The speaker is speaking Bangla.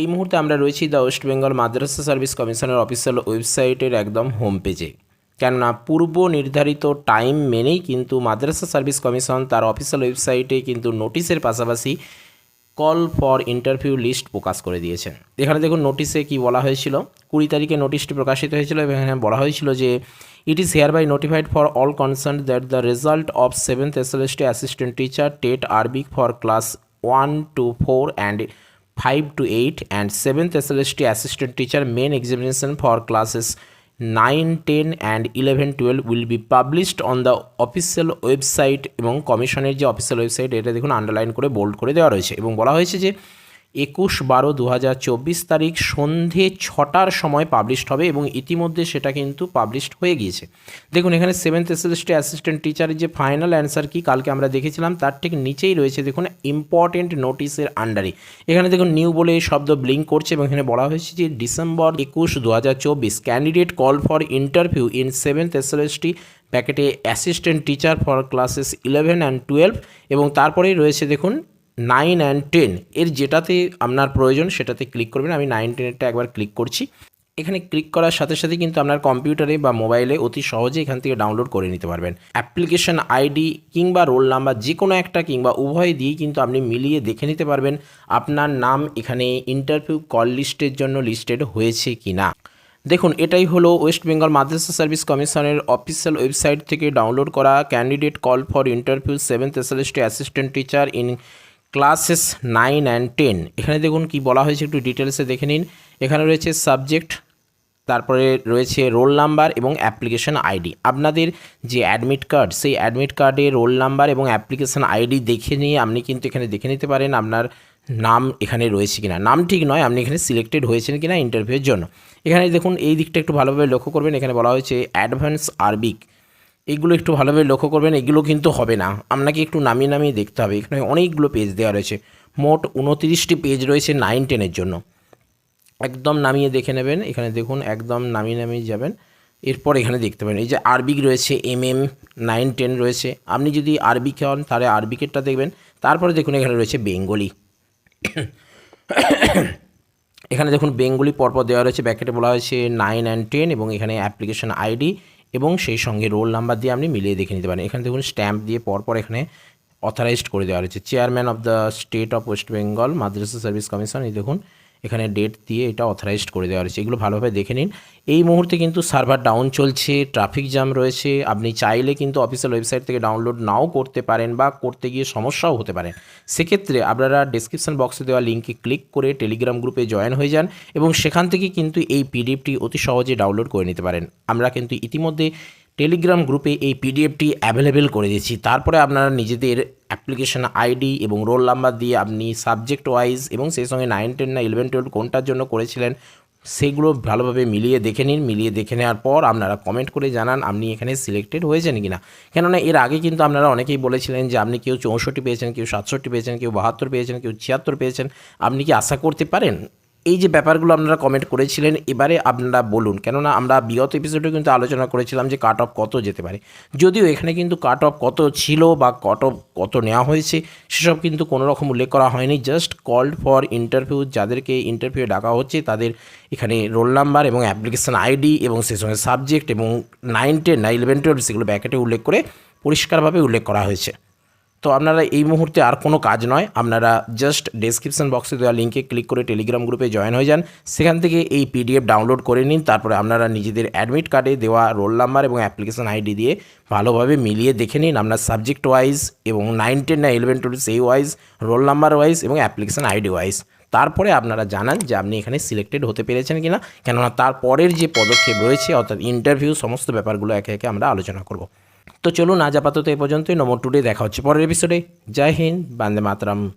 এই মুহূর্তে আমরা রয়েছি দ্য ওয়েস্ট বেঙ্গল মাদ্রাসা সার্ভিস কমিশনের অফিসিয়াল ওয়েবসাইটের একদম হোম পেজে কেননা পূর্ব নির্ধারিত টাইম মেনেই কিন্তু মাদ্রাসা সার্ভিস কমিশন তার অফিসিয়াল ওয়েবসাইটে কিন্তু নোটিশের পাশাপাশি কল ফর ইন্টারভিউ লিস্ট প্রকাশ করে দিয়েছেন। এখানে দেখুন নোটিশে কি বলা হয়েছিল, কুড়ি তারিখে নোটিশটি প্রকাশিত হয়েছিল এবং এখানে বলা হয়েছিল যে it is hereby notified for all concern that the result of seventh SLST assistant teacher TET Arabic for class one to four and five to eight and seventh SLST assistant teacher main examination for classes nine ten and eleven twelve will be published on the official website এবং কমিশনের যে অফিসিয়াল ওয়েবসাইট এটা দেখুন আন্ডারলাইন করে বোল্ড করে দেওয়া রয়েছে। এবং বলা হয়েছে যে একুশ বারো দু তারিখ সন্ধে ছটার সময় পাবলিশড হবে এবং ইতিমধ্যে সেটা কিন্তু পাবলিশড হয়ে গিয়েছে। দেখুন, এখানে সেভেন্থ এসএসটি অ্যাসিস্ট্যান্ট টিচারের যে ফাইনাল অ্যান্সার কি কালকে আমরা দেখেছিলাম, তার ঠিক নিচেই রয়েছে, দেখুন ইম্পর্টেন্ট নোটিসের আন্ডারে এখানে দেখুন নিউ বলে শব্দ ব্লিঙ্ক করছে এবং এখানে বলা হয়েছে যে ডিসেম্বর একুশ দু candidate call for interview in seventh SLST প্যাকেটে assistant teacher for classes eleven and twelve এবং তারপরেই রয়েছে, দেখুন নাইন অ্যান্ড টেন এর যেটাতে আপনার প্রয়োজন সেটাতে ক্লিক করবেন। আমি নাইন টেনেরটা একবার ক্লিক করছি। এখানে ক্লিক করার সাথে সাথে কিন্তু আপনার কম্পিউটারে বা মোবাইলে অতি সহজে এখান থেকে ডাউনলোড করে নিতে পারবেন। অ্যাপ্লিকেশন আইডি কিংবা রোল নাম্বার যে কোনো একটা কিংবা উভয় দিয়েই কিন্তু আপনি মিলিয়ে দেখে নিতে পারবেন আপনার নাম এখানে ইন্টারভিউ কল লিস্টের জন্য লিস্টেড হয়েছে কি না দেখুন, এটাই হলো ওয়েস্ট বেঙ্গল মাদ্রাসা সার্ভিস কমিশনের অফিসিয়াল ওয়েবসাইট থেকে ডাউনলোড করা candidate call for interview seventh SLST assistant teacher in classes nine and ten এখানে দেখুন কি বলা হয়েছে, একটু ডিটেলসে দেখে নিন। এখানে রয়েছে সাবজেক্ট তারপরে রয়েছে রোল নাম্বার এবং অ্যাপ্লিকেশন আইডি আপনাদের যে অ্যাডমিট কার্ড সেই অ্যাডমিট কার্ডে রোল নাম্বার এবং অ্যাপ্লিকেশন আইডি দেখে নিয়ে আপনি কিন্তু এখানে দেখে নিতে পারেন আপনার নাম এখানে রয়েছে কিনা। নাম ঠিক নয়, আপনি এখানে সিলেক্টেড হয়েছেন কিনা ইন্টারভিউয়ের জন্য। এখানে দেখুন, এই দিকটা একটু ভালোভাবে লক্ষ্য করবেন। এখানে বলা হয়েছে অ্যাডভান্স আরবিক এইগুলো একটু ভালোভাবে লক্ষ্য করবেন, এগুলো কিন্তু হবে না। আপনাকে একটু নামিয়ে নামিয়ে দেখতে হবে। এখানে অনেকগুলো পেজ দেওয়া রয়েছে। মোট উনতিরিশটি পেজ রয়েছে নাইন টেনের জন্য। একদম নামিয়ে দেখে নেবেন। এখানে দেখুন, একদম নামিয়ে নামিয়ে যাবেন। এরপর এখানে দেখতে পাবেন, এই যে আরবিক রয়েছে এম এম নাইন টেন রয়েছে। আপনি যদি আরবিক হন তাহলে আরবিকেরটা দেখবেন। তারপরে দেখুন, এখানে রয়েছে বেঙ্গলি। এখানে দেখুন, বেঙ্গলি পরপর দেওয়া রয়েছে। ব্যাকেটে বলা হয়েছে নাইন অ্যান্ড টেন এবং এখানে অ্যাপ্লিকেশন আইডি এবং সেই সঙ্গে রোল নাম্বার দিয়ে আপনি মিলিয়ে দেখে নিতে পারেন। এখানে দেখুন স্ট্যাম্প দিয়ে পরপর এখানে অথরাইজড করে দেওয়া রয়েছে। Chairman of the state of West Bengal Madrasah Service Commission এই দেখুন এখানে ডেট দিয়ে এটা অথরাইজড করে দেওয়া রয়েছে এগুলো ভালোভাবে দেখে নিন। এই মুহূর্তে কিন্তু সার্ভার ডাউন চলছে ট্রাফিক জ্যাম রয়েছে। আপনি চাইলে কিন্তু অফিসিয়াল ওয়েবসাইট থেকে ডাউনলোড নাও করতে পারেন বা করতে গিয়ে সমস্যাও হতে পারে। সেক্ষেত্রে আপনারা ডিসক্রিপশন বক্সে দেওয়া লিঙ্কে ক্লিক করে টেলিগ্রাম গ্রুপে জয়েন হয়ে যান এবং সেখান থেকে কিন্তু এই পিডিএফটি অতি সহজে ডাউনলোড করে নিতে পারেন। আমরা কিন্তু ইতিমধ্যে টেলিগ্রাম গ্রুপে এই পিডিএফটি অ্যাভেলেবেল করে দিয়েছি। তারপরে আপনারা নিজেদের অ্যাপ্লিকেশন আইডি এবং রোল নাম্বার দিয়ে আপনি সাবজেক্ট ওয়াইজ এবং সেই সঙ্গে নাইন, টেন না ইলেভেন, টুয়েলভ কোনটার জন্য করেছিলেন, সেগুলো ভালোভাবে মিলিয়ে দেখে নিন। মিলিয়ে দেখে নেওয়ার পর আপনারা কমেন্ট করে জানান আপনি এখানে সিলেক্টেড হয়েছেন কি না কেননা এর আগে কিন্তু আপনারা অনেকেই বলেছিলেন যে আপনি কেউ চৌষট্টি পেয়েছেন, কেউ সাতষট্টি পেয়েছেন, কেউ বাহাত্তর পেয়েছেন, কেউ ছিয়াত্তর পেয়েছেন। আপনি কি আশা করতে পারেন? এই যে ব্যাপারগুলো আপনারা কমেন্ট করেছিলেন, এবারে আপনারা বলুন। কেননা আমরা বিগত এপিসোডে কিন্তু আলোচনা করেছিলাম যে কাট অফ কত যেতে পারে। যদিও এখানে কিন্তু কাট অফ কত ছিল বা কাট অফ কত নেওয়া হয়েছে, সেসব কিন্তু কোনো রকম উল্লেখ করা হয়নি। জাস্ট কল্ড ফর ইন্টারভিউ যাদেরকে ইন্টারভিউ ডাকা হচ্ছে, তাদের এখানে রোল নাম্বার এবং অ্যাপ্লিকেশান আইডি এবং সেই সঙ্গে সাবজেক্ট এবং নাইন টেন না ইলেভেন টুয়েলভ সেগুলো ব্যাকেটে উল্লেখ করে পরিষ্কারভাবে উল্লেখ করা হয়েছে। তো আপনারা এই মুহূর্তে আর কোনো কাজ নয়, আপনারা জাস্ট ডেসক্রিপশন বক্সে দেওয়া লিঙ্কে ক্লিক করে টেলিগ্রাম গ্রুপে জয়েন হয়ে যান। সেখান থেকে এই পিডিএফ ডাউনলোড করে নিন, তারপরে আপনারা নিজেদের অ্যাডমিট কার্ডে দেওয়া রোল নাম্বার এবং অ্যাপ্লিকেশন আইডি দিয়ে ভালোভাবে মিলিয়ে দেখে নিন আপনার সাবজেক্ট ওয়াইজ এবং নাইন টেন না ইলেভেন টুয়েলভ সেই ওয়াইজ রোল নাম্বার ওয়াইজ এবং অ্যাপ্লিকেশন আইডি ওয়াইজ তারপরে আপনারা জানান যে আপনি এখানে সিলেক্টেড হতে পেরেছেন কিনা, কেননা তারপরের যে পদক্ষেপ রয়েছে, অর্থাৎ ইন্টারভিউ সমস্ত ব্যাপারগুলো একে একে আমরা আলোচনা করব। তো চলুন আজ আপাতত এ পর্যন্তই। নম্বর টুডে দেখা হচ্ছে পরের এপিসোডে জয় হিন্দ, বান্দে মাতরম।